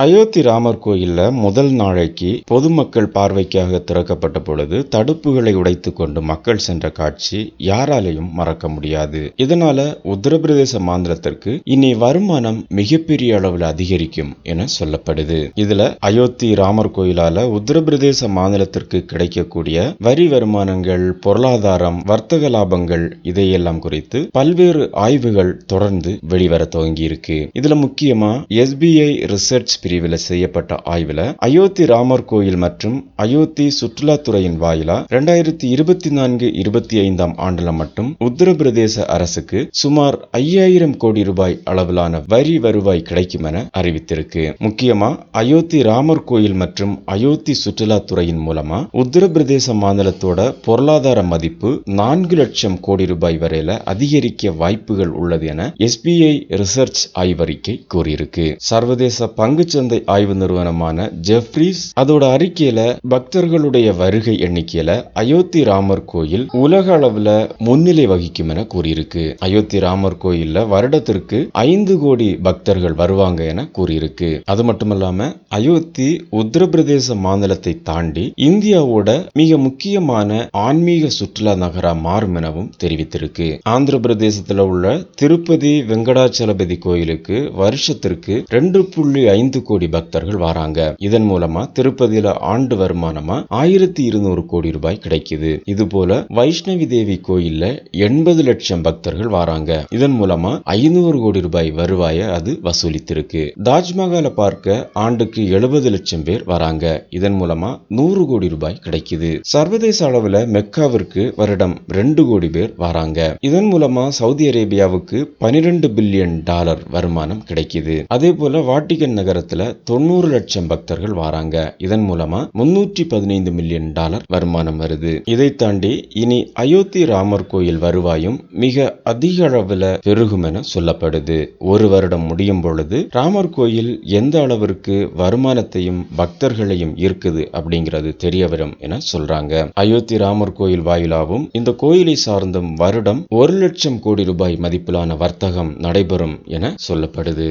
அயோத்தி ராமர் கோயிலில் முதல் நாளைக்கு பொதுமக்கள் பார்வைக்காக திறக்கப்பட்ட பொழுது தடுப்புகளை உடைத்து கொண்டு மக்கள் சென்ற காட்சி யாராலையும் மறக்க முடியாது. இதனால உத்தரப்பிரதேச மாநிலத்திற்கு இனி வருமானம் மிகப்பெரிய அளவில் அதிகரிக்கும் என சொல்லப்படுது. இதுல அயோத்தி ராமர் கோயிலால உத்தரப்பிரதேச மாநிலத்திற்கு கிடைக்கக்கூடிய வரி வருமானங்கள் பொருளாதாரம் வர்த்தக லாபங்கள் இதையெல்லாம் குறித்து பல்வேறு ஆய்வுகள் தொடர்ந்து வெளிவர துவங்கியிருக்கு. இதுல முக்கியமா எஸ்பிஐ ரிசர்ச் பிரிவில் செய்யப்பட்ட ஆய்வில் அயோத்தி ராமர் கோயில் மற்றும் அயோத்தி சுற்றுலாத்துறையின் வாயிலா இரண்டாயிரத்தி இருபத்தி நான்கு இருபத்தி ஐந்தாம் ஆண்டுல மட்டும் உத்தரப்பிரதேச அரசுக்கு சுமார் ஐயாயிரம் கோடி ரூபாய் அளவிலான வரி வருவாய் கிடைக்கும் என அறிவித்திருக்கு. முக்கியமா அயோத்தி ராமர் கோயில் மற்றும் அயோத்தி சுற்றுலாத்துறையின் மூலமா உத்தரப்பிரதேச மாநிலத்தோட பொருளாதார மதிப்பு நான்கு லட்சம் கோடி ரூபாய் வரையில அதிகரிக்க வாய்ப்புகள் உள்ளது என எஸ்பிஐ ரிசர்ச் ஆய்வறிக்கை கூறியிருக்கு. சர்வதேச பங்குச்சந்தை ஆய்வு நிறுவனமான ஜெஃப்ரிஸ் அதோட அறிக்கையில பக்தர்களுடைய வருகை எண்ணிக்கையில அயோத்தி ராமர் கோயில் உலக அளவுல முன்னிலை வகிக்கும் என கூறியிருக்கு. அயோத்தி ராமர் கோயில்ல வருடத்திற்கு ஐந்து கோடி பக்தர்கள் வருவாங்க என கூறியிருக்கு. அது மட்டுமல்லாம அயோத்தி உத்தரப்பிரதேச மாநிலத்தை தாண்டி இந்தியாவோட மிக முக்கியமான ஆன்மீக சுற்றுலா நகரா மாறும் எனவும் தெரிவித்திருக்கு. ஆந்திர பிரதேசத்துல உள்ள திருப்பதி வெங்கடாச்சலபதி கோயிலுக்கு வருஷத்திற்கு ரெண்டு புள்ளி ஐந்து கோடி பக்தர்கள் வராங்க. இதன் மூலமா திருப்பதியில ஆண்டு வருமானமா ஆயிரத்தி இருநூறு கோடி ரூபாய் கிடைக்குது. இது போல வைஷ்ணவி தேவி கோயில்ல எண்பது லட்சம் பக்தர்கள் வராங்க. இதன் மூலமா ஐநூறு கோடி ரூபாய் வருவாய அது வசூலித்திருக்கு. தாஜ்மஹாலை பார்க்க ஆண்டுக்கு எழுபது லட்சம் பேர் வராங்க. இதன் மூலமா நூறு கோடி ரூபாய் கிடைக்குது. சர்வதேச அளவுல மெக்காவிற்கு வருடம் ரெண்டு கோடி பேர் வராங்க. இதன் மூலமா சவுதி அரேபியாவுக்கு பனிரெண்டு பில்லியன் டாலர் வருமானம் கிடைக்குது. அதே போல வாட்டிகன் நகரத்துல தொண்ணூறு லட்சம் பக்தர்கள் வராங்க. இதன் மூலமா முன்னூற்றி பதினைந்து மில்லியன் டாலர் வருமானம் வருது. இதை தாண்டி இனி அயோத்தி ராமர் கோயில் வருவாயும் மிக அதிக அளவுல பெருகும் என சொல்லப்படுது. ஒரு வருடம் முடியும் பொழுது ராமர் கோயில் எந்த அளவிற்கு வருமானத்தையும் பக்தர்களையும் ஈர்க்குது அப்படிங்கிறது தெரிய வரும் என சொல்றாங்க. அயோத்தி ராமர் கோயில் வாயிலாவும் இந்த கோயிலை சார்ந்தும் வருடம் ஒரு லட்சம் கோடி ரூபாய் மதிப்பிலான வர்த்தகம் நடைபெறும் என சொல்லப்படுது.